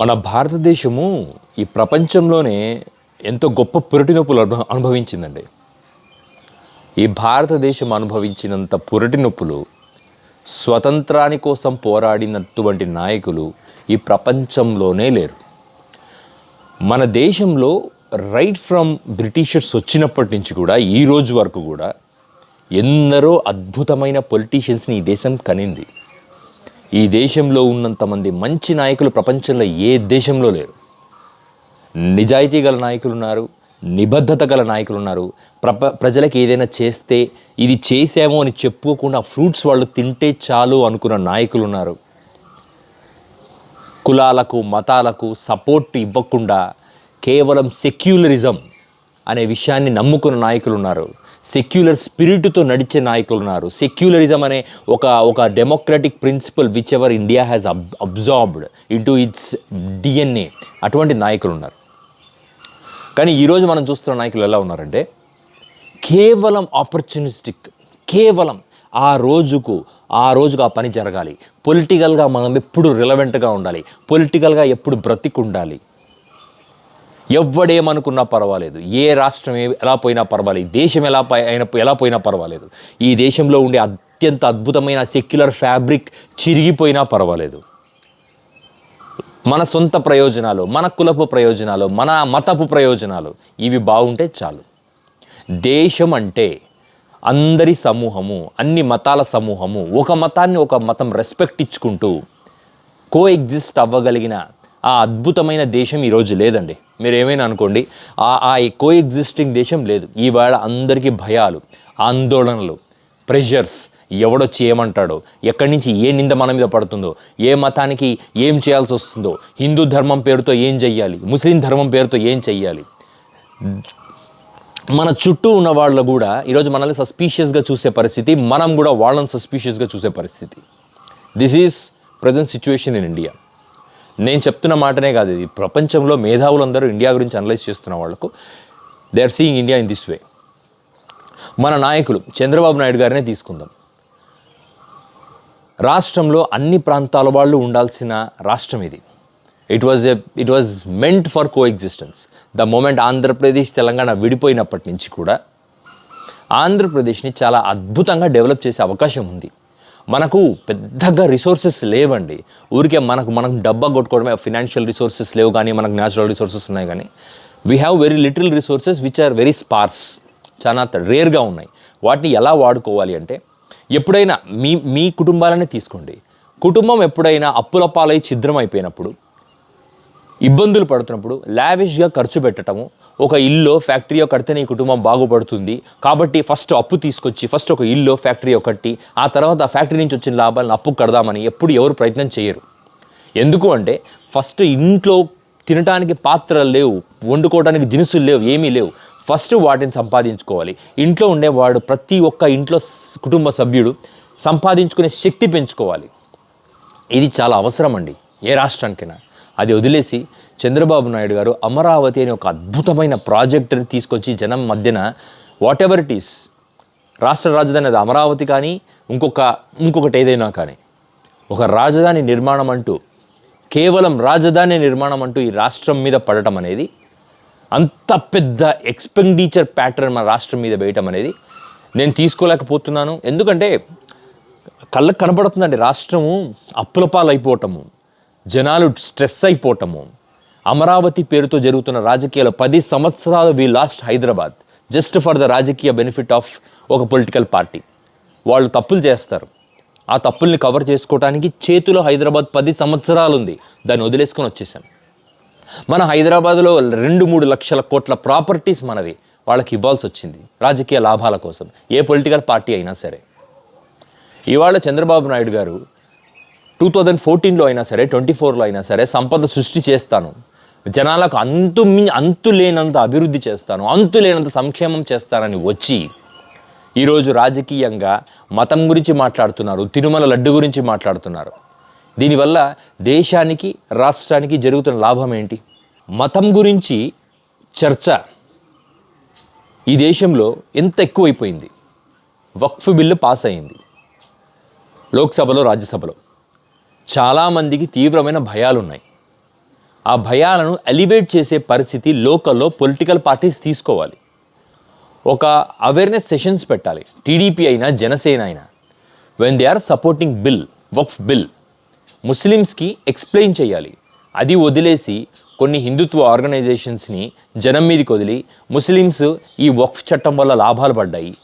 మన భారతదేశము ఈ ప్రపంచంలోనే ఎంతో గొప్ప పురటి నొప్పులు అనుభ- అనుభవించిందండి. ఈ భారతదేశం అనుభవించినంత పురటి నొప్పులు స్వతంత్రాని కోసం పోరాడినటువంటి నాయకులు ఈ ప్రపంచంలోనే లేరు. మన దేశంలో రైట్ ఫ్రమ్ బ్రిటిషర్స్ వచ్చినప్పటి నుంచి కూడా ఈ రోజు వరకు కూడా ఎందరో అద్భుతమైన పొలిటీషియన్స్ని ఈ దేశం కనింది. ఈ దేశంలో ఉన్నంతమంది మంచి నాయకులు ప్రపంచంలో ఏ దేశంలో లేరు. నిజాయితీ గల నాయకులు ఉన్నారు నిబద్ధత గల నాయకులు ఉన్నారు. ప్రప ప్రజలకు ఏదైనా చేస్తే ఇది చేసామో అని చెప్పుకోకుండా ఫ్రూట్స్ వాళ్ళు తింటే చాలు అనుకున్న నాయకులు ఉన్నారు. కులాలకు మతాలకు సపోర్ట్ ఇవ్వకుండా కేవలం సెక్యులరిజం అనే విషయాన్ని నమ్ముకున్న నాయకులు ఉన్నారు. సెక్యులర్ స్పిరిట్తో నడిచే నాయకులు ఉన్నారు. సెక్యులరిజం అనే ఒక ఒక democratic principle which ever India has ab absorbed into its DNA అటువంటి నాయకులు ఉన్నారు. కానీ ఈరోజు మనం చూస్తున్న నాయకులు ఎలా ఉన్నారంటే కేవలం ఆపర్చునిస్టిక్ కేవలం ఆ రోజుకు ఆ రోజుకు ఆ పని జరగాలి. పొలిటికల్గా మనం ఎప్పుడు రిలవెంట్గా ఉండాలి. పొలిటికల్గా ఎప్పుడు బ్రతికుండాలి. ఎవ్వడేమనుకున్నా పర్వాలేదు. ఏ రాష్ట్రం ఎలా పోయినా పర్వాలేదు. దేశం ఎలా అయిన ఎలా పోయినా పర్వాలేదు. ఈ దేశంలో ఉండే అత్యంత అద్భుతమైన సెక్యులర్ ఫ్యాబ్రిక్ చిరిగిపోయినా పర్వాలేదు. మన సొంత ప్రయోజనాలు మన కులపు ప్రయోజనాలు మన మతపు ప్రయోజనాలు ఇవి బాగుంటే చాలు. దేశం అంటే అందరి సమూహము అన్ని మతాల సమూహము ఒక మతాన్ని ఒక మతం రెస్పెక్ట్ ఇచ్చుకుంటూ కో ఎగ్జిస్ట్ అవ్వగలిగిన ఆ అద్భుతమైన దేశం ఈరోజు లేదండి. మీరు ఏమైనా అనుకోండి ఆ ఆ కో ఎగ్జిస్టింగ్ దేశం లేదు. ఈవేళ అందరికీ భయాలు ఆందోళనలు ప్రెషర్స్ ఎవడొచ్చి ఏమంటాడో ఎక్కడి నుంచి ఏ నింద మన మీద పడుతుందో ఏ మతానికి ఏం చేయాల్సి వస్తుందో హిందూ ధర్మం పేరుతో ఏం చెయ్యాలి ముస్లిం ధర్మం పేరుతో ఏం చెయ్యాలి? మన చుట్టూ ఉన్న వాళ్ళు కూడా ఈరోజు మనల్ని సస్పీషియస్గా చూసే పరిస్థితి మనం కూడా వాళ్ళని సస్పీషియస్గా చూసే పరిస్థితి. This is present situation in India నేను చెప్తున్న మాటనే కాదు ఇది. ప్రపంచంలో మేధావులందరూ ఇండియా గురించి అనలైజ్ చేస్తున్న వాళ్ళకు they are seeing India in this way మన నాయకులు చంద్రబాబు నాయుడు గారినే తీసుకుందాం. రాష్ట్రంలో అన్ని ప్రాంతాల వాళ్ళు ఉండాల్సిన రాష్ట్రం ఇది. It was a it was meant for coexistence the moment Andhra Pradesh Telangana విడిపోయినప్పటి నుంచి కూడా ఆంధ్రప్రదేశ్ని చాలా అద్భుతంగా డెవలప్ చేసే అవకాశం ఉంది. మనకు పెద్దగా రిసోర్సెస్ లేవండి. ఊరికే మనకు మనకు డబ్బా కొట్టుకోవడమే ఫినాన్షియల్ రిసోర్సెస్ లేవు కానీ మనకు న్యాచురల్ రిసోర్సెస్ ఉన్నాయి కానీ we have very little resources which are very sparse చాలా రేర్గా ఉన్నాయి. వాటిని ఎలా వాడుకోవాలి అంటే ఎప్పుడైనా మీ మీ కుటుంబాలనే తీసుకోండి. కుటుంబం ఎప్పుడైనా అప్పుల పాలై ఛిద్రం అయిపోయినప్పుడు ఇబ్బందులు పడుతున్నప్పుడు లావిష్గా ఖర్చు పెట్టడము ఒక ఇల్లు ఫ్యాక్టరీ కడితే నీ కుటుంబం బాగుపడుతుంది. కాబట్టి ఫస్ట్ అప్పు తీసుకొచ్చి ఫస్ట్ ఒక ఇల్లు ఫ్యాక్టరీ కట్టి ఆ తర్వాత ఆ ఫ్యాక్టరీ నుంచి వచ్చిన లాభాలను అప్పు కడదామని ఎప్పుడు ఎవరు ప్రయత్నం చేయరు. ఎందుకు అంటే ఫస్ట్ ఇంట్లో తినడానికి పాత్రలు లేవు వండుకోవడానికి దినుసులు లేవు ఏమీ లేవు. ఫస్ట్ వాటిని సంపాదించుకోవాలి. ఇంట్లో ఉండేవాడు ప్రతి ఒక్క ఇంట్లో కుటుంబ సభ్యుడు సంపాదించుకునే శక్తి పెంచుకోవాలి. ఇది చాలా అవసరం అండి ఏ రాష్ట్రానికైనా. అది వదిలేసి చంద్రబాబు నాయుడు గారు అమరావతి అనే ఒక అద్భుతమైన ప్రాజెక్టుని తీసుకొచ్చి జనం మధ్యన వాట్ ఎవర్ ఇట్ ఈస్ రాష్ట్ర రాజధాని అది అమరావతి కానీ ఇంకొక ఇంకొకటి ఏదైనా కానీ ఒక రాజధాని నిర్మాణం అంటూ కేవలం రాజధాని నిర్మాణం అంటూ ఈ రాష్ట్రం మీద పడటం అనేది అంత పెద్ద ఎక్స్పెండిచర్ ప్యాటర్న్ మన రాష్ట్రం మీద వేయటం అనేది నేను తీసుకోలేకపోతున్నాను. ఎందుకంటే కళ్ళకు కనబడుతుందండి రాష్ట్రము అప్పుల పాలైపోవటము. జనాలు స్ట్రెస్ అయిపోవటము అమరావతి పేరుతో జరుగుతున్న రాజకీయాలు పది సంవత్సరాలు we lost Hyderabad. Just for the రాజకీయ బెనిఫిట్ ఆఫ్ ఒక పొలిటికల్ పార్టీ వాళ్ళు తప్పులు చేస్తారు. ఆ తప్పుల్ని కవర్ చేసుకోవడానికి చేతిలో హైదరాబాద్ పది సంవత్సరాలు ఉంది దాన్ని వదిలేసుకొని వచ్చేసాం. మన హైదరాబాద్లో రెండు మూడు లక్షల కోట్ల ప్రాపర్టీస్ మనవి. వాళ్ళకి ఇవ్వాల్సి వచ్చింది. రాజకీయ లాభాల కోసం. ఏ పొలిటికల్ పార్టీ అయినా సరే. ఇవాళ చంద్రబాబు నాయుడు గారు టూ థౌజండ్ ఫోర్టీన్లో అయినా సరే ట్వంటీ ఫోర్లో అయినా సరే సంపద సృష్టి చేస్తాను. జనాలకు అంతు మీ- అంతు లేనంత అభివృద్ధి చేస్తాను అంతు లేనంత సంక్షేమం చేస్తానని వచ్చి ఈరోజు రాజకీయంగా మతం గురించి మాట్లాడుతున్నారు తిరుమల లడ్డు గురించి మాట్లాడుతున్నారు. దీనివల్ల దేశానికి రాష్ట్రానికి జరుగుతున్న లాభం ఏంటి? మతం గురించి చర్చ ఈ దేశంలో ఎంత ఎక్కువైపోయింది? వక్ఫ్ బిల్లు పాస్ అయింది. లోక్సభలో రాజ్యసభలో. చాలామందికి తీవ్రమైన భయాలు ఉన్నాయి ఆ భయాలను ఎలివేట్ చేసే పరిస్థితి లోకల్లో పొలిటికల్ పార్టీస్ తీసుకోవాలి. ఒక అవేర్నెస్ సెషన్స్ పెట్టాలి. టీడీపీ అయినా జనసేన అయినా. When they are supporting bill Waqf bill ముస్లిమ్స్కి ఎక్స్ప్లెయిన్ చేయాలి. అది వదిలేసి కొన్ని హిందుత్వ ఆర్గనైజేషన్స్ని జనం మీదకి వదిలి ముస్లిమ్స్ ఈ వక్ఫ్ చట్టం వల్ల లాభాలు పడ్డాయి.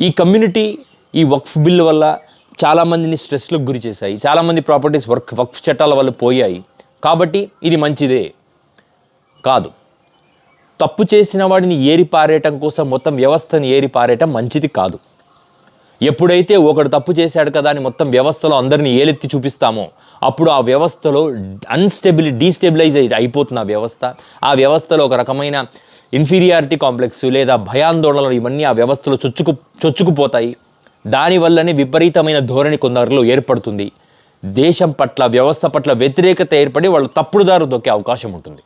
ఈ కమ్యూనిటీ ఈ వక్ఫ్ బిల్ వల్ల చాలామందిని స్ట్రెస్లకు గురి చేశాయి. చాలామంది ప్రాపర్టీస్ వర్క్ వక్ఫ్ చట్టాల వల్ల పోయాయి. కాబట్టి ఇది మంచిదే. కాదు. తప్పు చేసిన వాడిని ఏరిపారేయటం కోసం మొత్తం వ్యవస్థని ఏరిపారేయటం మంచిది కాదు. ఎప్పుడైతే ఒకడు తప్పు చేశాడు కదా అని మొత్తం వ్యవస్థలో అందరిని ఏలెత్తి చూపిస్తామో అప్పుడు ఆ వ్యవస్థలో అన్స్టెబిలి డీస్టెబిలైజ్ అయి అయిపోతున్న వ్యవస్థ. ఆ వ్యవస్థలో ఒక రకమైన ఇన్ఫీరియారిటీ కాంప్లెక్స్ లేదా భయాందోళనలు ఇవన్నీ ఆ వ్యవస్థలో చొచ్చుకు చొచ్చుకుపోతాయి. దానివల్లనే విపరీతమైన ధోరణి కొందరిలో ఏర్పడుతుంది. దేశం పట్ల వ్యవస్థ పట్ల వ్యతిరేకత ఏర్పడి వాళ్ళు తప్పుడుదారు దొక్కే అవకాశం ఉంటుంది.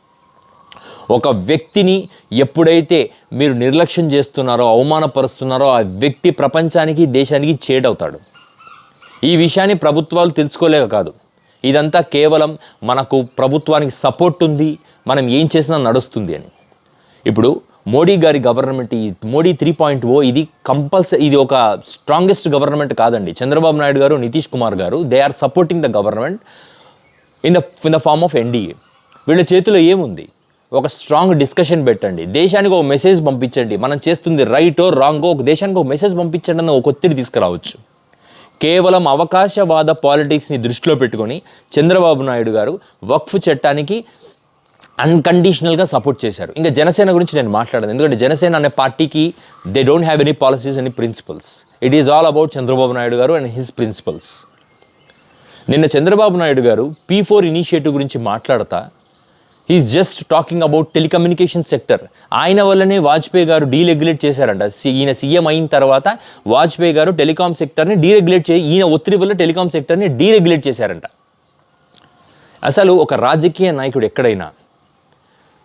ఒక వ్యక్తిని ఎప్పుడైతే మీరు నిర్లక్ష్యం చేస్తున్నారో అవమానపరుస్తున్నారో ఆ వ్యక్తి ప్రపంచానికి దేశానికి చేడవుతాడు ఈ విషయాన్ని ప్రభుత్వాలు తెలుసుకోలేక కాదు. ఇదంతా కేవలం మనకు ప్రభుత్వానికి సపోర్ట్ ఉంది మనం ఏం చేసినా నడుస్తుంది అని. ఇప్పుడు మోడీ గారి గవర్నమెంట్ ఈ మోడీ త్రీ పాయింట్ ఓ ఇది కంపల్సరీ ఇది ఒక స్ట్రాంగెస్ట్ గవర్నమెంట్ కాదండి. చంద్రబాబు నాయుడు గారు నితీష్ కుమార్ గారు they are supporting the government in the in the form of NDA వీళ్ళ చేతిలో ఏముంది? ఒక స్ట్రాంగ్ డిస్కషన్ పెట్టండి. దేశానికి ఒక మెసేజ్ పంపించండి. మనం చేస్తుంది రైటో రాంగో ఒక దేశానికి ఒక మెసేజ్ పంపించండి అన్న ఒక ఒత్తిడి తీసుకురావచ్చు. కేవలం అవకాశవాద పాలిటిక్స్ని దృష్టిలో పెట్టుకొని చంద్రబాబు నాయుడు గారు వక్ఫ్ చట్టానికి అన్కండిషనల్గా సపోర్ట్ చేశారు. ఇంకా జనసేన గురించి నేను మాట్లాడను. ఎందుకంటే జనసేన అనే పార్టీకి they don't have any policies any principles it is all about Chandrababu Naidu గారు అండ్ హిస్ ప్రిన్సిపల్స్ నిన్న చంద్రబాబు నాయుడు గారు పీ ఫోర్ ఇనిషియేటివ్ గురించి మాట్లాడతా. Is just talking about telecommunication sector ఆయన వల్లనే వాజ్పేయి గారు డీరెగ్యులేట్ చేశారంట. ఈయన సీఎం అయిన తర్వాత వాజ్పేయి గారు టెలికాం సెక్టర్ని డీరెగ్యులేట్ చే ఈయన ఒత్తిడి వల్ల టెలికాం సెక్టర్ని డీరెగ్యులేట్ చేశారంట. అసలు ఒక రాజకీయ నాయకుడు ఎక్కడైనా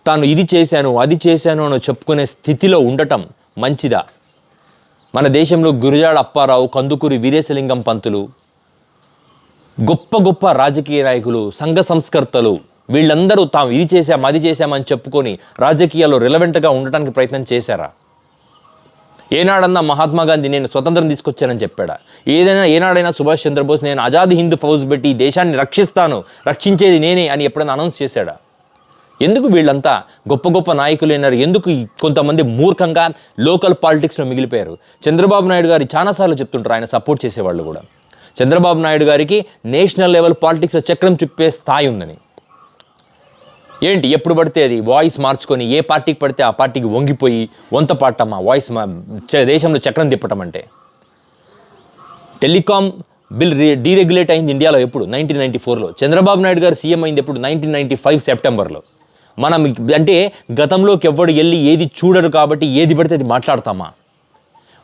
తాను ఇది చేశాను అది చేశాను అని చెప్పుకునే స్థితిలో ఉండటం మంచిదా? మన దేశంలో గురిజాడ అప్పారావు కందుకూరి వీరేశలింగం పంతులు గొప్ప గొప్ప రాజకీయ నాయకులు సంఘ సంస్కర్తలు వీళ్ళందరూ తాము ఇది చేశాం అది చేశామని చెప్పుకొని రాజకీయాల్లో రిలవెంట్గా ఉండటానికి ప్రయత్నం చేశారా? ఏనాడన్నా మహాత్మా గాంధీ నేను స్వతంత్రం తీసుకొచ్చానని చెప్పాడా? ఏదైనా ఏనాడైనా సుభాష్ చంద్రబోస్ నేను ఆజాద్ హింద్ ఫౌజ్ పెట్టి దేశాన్ని రక్షిస్తాను రక్షించేది నేనే అని ఎప్పుడైనా అనౌన్స్ చేశాడా? ఎందుకు వీళ్ళంతా గొప్ప గొప్ప నాయకులు అయినారు ఎందుకు కొంతమంది మూర్ఖంగా లోకల్ పాలిటిక్స్లో మిగిలిపోయారు? చంద్రబాబు నాయుడు గారు చాలాసార్లు చెప్తుంటారు ఆయన సపోర్ట్ చేసేవాళ్ళు కూడా. చంద్రబాబు నాయుడు గారికి నేషనల్ లెవెల్ పాలిటిక్స్లో చక్రం తిప్పే స్థాయి ఉందని. ఏంటి ఎప్పుడు పడితే అది వాయిస్ మార్చుకొని ఏ పార్టీకి పడితే ఆ పార్టీకి వంగిపోయి వంత పాడటమా వాయిస్ మా చ- దేశంలో చక్రం తిప్పటం అంటే. టెలికాం బిల్ రీ డీరెగ్యులేట్ అయింది ఇండియాలో ఎప్పుడు? నైన్టీన్ నైన్టీ ఫోర్లో. చంద్రబాబు నాయుడు గారు సీఎం అయింది ఎప్పుడు? నైన్టీన్ నైన్టీ ఫైవ్ సెప్టెంబర్లో. మనం అంటే గతంలోకి ఎవ్వడు వెళ్ళి ఏది చూడరు కాబట్టి ఏది పడితే అది మాట్లాడతామా?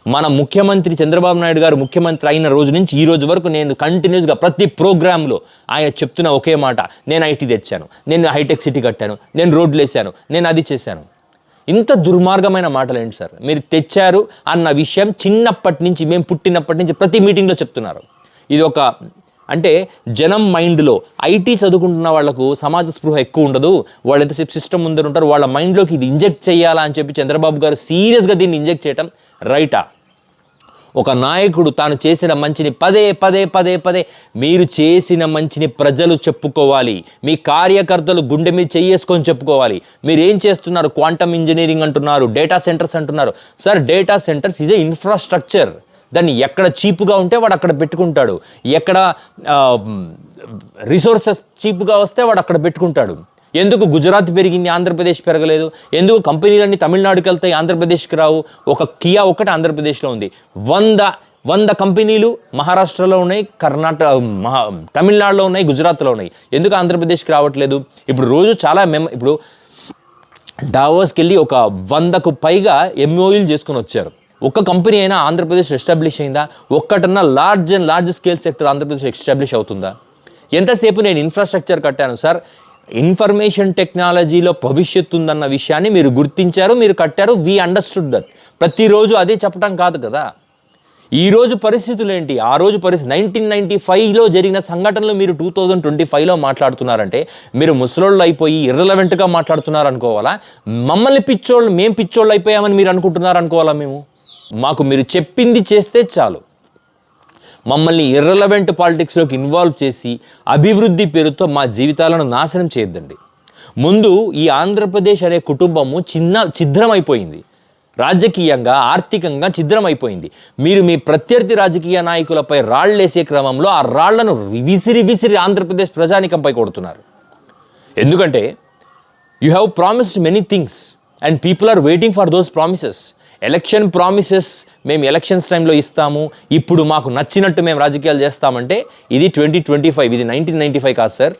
మన ముఖ్యమంత్రి చంద్రబాబు నాయుడు గారు ముఖ్యమంత్రి అయిన రోజు నుంచి ఈ రోజు వరకు నేను కంటిన్యూస్గా ప్రతి ప్రోగ్రాంలో ఆయన చెప్తున్న ఒకే మాట నేను ఐటీ తెచ్చాను నేను హైటెక్ సిటీ కట్టాను నేను రోడ్లు వేసాను నేను అది చేశాను. ఇంత దుర్మార్గమైన మాటలు ఏంటి సార్? మీరు తెచ్చారు అన్న విషయం చిన్నప్పటి నుంచి మేము పుట్టినప్పటి నుంచి ప్రతి మీటింగ్లో చెప్తున్నారు. ఇది ఒక అంటే జనం మైండ్లో ఐటీ చదువుకుంటున్న వాళ్ళకు సమాజ స్పృహ ఎక్కువ ఉండదు. వాళ్ళు ఎంతసేపు సిస్టమ్ ముందర ఉంటారు వాళ్ళ మైండ్లోకి ఇది ఇంజెక్ట్ చేయాలా అని చెప్పి చంద్రబాబు గారు సీరియస్గా దీన్ని ఇంజెక్ట్ చేయటం రైటా? ఒక నాయకుడు తాను చేసిన మంచిని పదే పదే పదే పదే మీరు చేసిన మంచిని ప్రజలు చెప్పుకోవాలి. మీ కార్యకర్తలు గుండె మీద చెయ్యేసుకొని చెప్పుకోవాలి. మీరు ఏం చేస్తున్నారు? క్వాంటమ్ ఇంజనీరింగ్ అంటున్నారు డేటా సెంటర్స్ అంటున్నారు. Sir data centres is a infrastructure. దాన్ని ఎక్కడ చీప్గా ఉంటే వాడు అక్కడ పెట్టుకుంటాడు. ఎక్కడ రిసోర్సెస్ చీప్గా వస్తే వాడు అక్కడ పెట్టుకుంటాడు. ఎందుకు గుజరాత్ పెరిగింది ఆంధ్రప్రదేశ్ పెరగలేదు? ఎందుకు కంపెనీలన్నీ తమిళనాడుకి వెళ్తాయి ఆంధ్రప్రదేశ్కి రావు? ఒక కియా ఒకటి ఆంధ్రప్రదేశ్లో ఉంది. వంద వంద కంపెనీలు మహారాష్ట్రలో ఉన్నాయి కర్ణాటక మహా తమిళనాడులో ఉన్నాయి గుజరాత్లో ఉన్నాయి. ఎందుకు ఆంధ్రప్రదేశ్కి రావట్లేదు? ఇప్పుడు రోజు చాలా మెమ ఇప్పుడు డావోస్కి వెళ్ళి ఒక వందకు పైగా ఎంఓయూలు చేసుకొని వచ్చారు. ఒక్క కంపెనీ అయినా ఆంధ్రప్రదేశ్ ఎస్టాబ్లిష్ అయిందా? ఒక్కటన్నా large and large scale sector Andhra Pradesh establish అవుతుందా? ఎంతసేపు నేను ఇన్ఫ్రాస్ట్రక్చర్ కట్టాను సార్? ఇన్ఫర్మేషన్ టెక్నాలజీలో భవిష్యత్తు ఉందన్న విషయాన్ని మీరు గుర్తించారు మీరు కట్టారు. వీ అండర్స్టూడ్ దట్ ప్రతిరోజు అదే చెప్పడం కాదు కదా. ఈరోజు పరిస్థితులు ఏంటి? ఆ రోజు పరిస్థితి నైన్టీన్ నైన్టీ ఫైవ్లో జరిగిన సంఘటనలు మీరు టూ థౌజండ్ ట్వంటీ ఫైవ్లో మాట్లాడుతున్నారంటే మీరు ముసలోళ్ళు అయిపోయి ఇర్రలవెంట్గా మాట్లాడుతున్నారు అనుకోవాలా మమ్మల్ని పిచ్చోళ్ళు మేము పిచ్చోళ్ళు అయిపోయామని మీరు అనుకుంటున్నారు అనుకోవాలా మేము? మాకు మీరు చెప్పింది చేస్తే చాలు. మమ్మల్ని ఇర్రలవెంట్ పాలిటిక్స్లోకి ఇన్వాల్వ్ చేసి అభివృద్ధి పేరుతో మా జీవితాలను నాశనం చేయొద్దండి. ముందు ఈ ఆంధ్రప్రదేశ్ అనే కుటుంబము చిన్న ఛిద్రమైపోయింది. రాజకీయంగా ఆర్థికంగా ఛిద్రమైపోయింది. మీరు మీ ప్రత్యర్థి రాజకీయ నాయకులపై రాళ్ళేసే క్రమంలో ఆ రాళ్ళను విసిరి విసిరి ఆంధ్రప్రదేశ్ ప్రజానికంపై కొడుతున్నారు. ఎందుకంటే you have promised many things and people are waiting for those promises election promises మేము ఎలక్షన్స్ టైంలో ఇస్తాము. ఇప్పుడు మాకు నచ్చినట్టు మేము రాజకీయాలు చేస్తామంటే ఇది ట్వంటీ ట్వంటీ ఫైవ్ ఇది నైన్టీన్ నైంటీ ఫైవ్ కాదు సార్.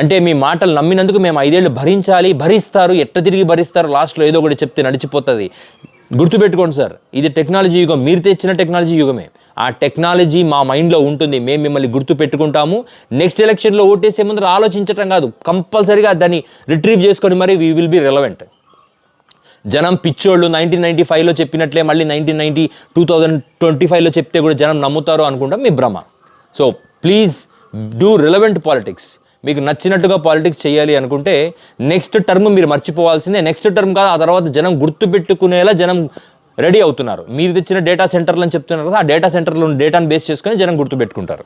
అంటే మీ మాటలు నమ్మినందుకు మేము ఐదేళ్ళు భరించాలి భరిస్తారు ఎట్ట తిరిగి భరిస్తారు లాస్ట్లో ఏదో ఒకటి చెప్తే నడిచిపోతుంది. గుర్తుపెట్టుకోండి సార్ ఇది టెక్నాలజీ యుగం మీరు తెచ్చిన టెక్నాలజీ యుగమే. ఆ టెక్నాలజీ మా మైండ్లో ఉంటుంది మేము మిమ్మల్ని గుర్తు పెట్టుకుంటాము. నెక్స్ట్ ఎలక్షన్లో ఓటేసే ముందర ఆలోచించటం కాదు కంపల్సరీగా దాన్ని రిట్రీవ్ చేసుకొని మరి వీ విల్ బి రెలవెంట్ జనం పిచ్చోళ్ళు నైన్టీన్ నైన్టీ ఫైవ్లో చెప్పినట్లే మళ్ళీ nineteen ninety two thousand twenty ఫైవ్లో చెప్తే కూడా జనం నమ్ముతారు అనుకుంటాం మీ భ్రమ. So please do relevant politics మీకు నచ్చినట్టుగా పాలిటిక్స్ చేయాలి అనుకుంటే నెక్స్ట్ టర్మ్ మీరు మర్చిపోవాల్సిందే. నెక్స్ట్ టర్మ్ కాదు ఆ తర్వాత జనం గుర్తుపెట్టుకునేలా జనం రెడీ అవుతున్నారు. మీరు తెచ్చిన డేటా సెంటర్లు అని చెప్తున్నారు కదా ఆ డేటా సెంటర్లో డేటాను బేస్ చేసుకొని జనం గుర్తుపెట్టుకుంటారు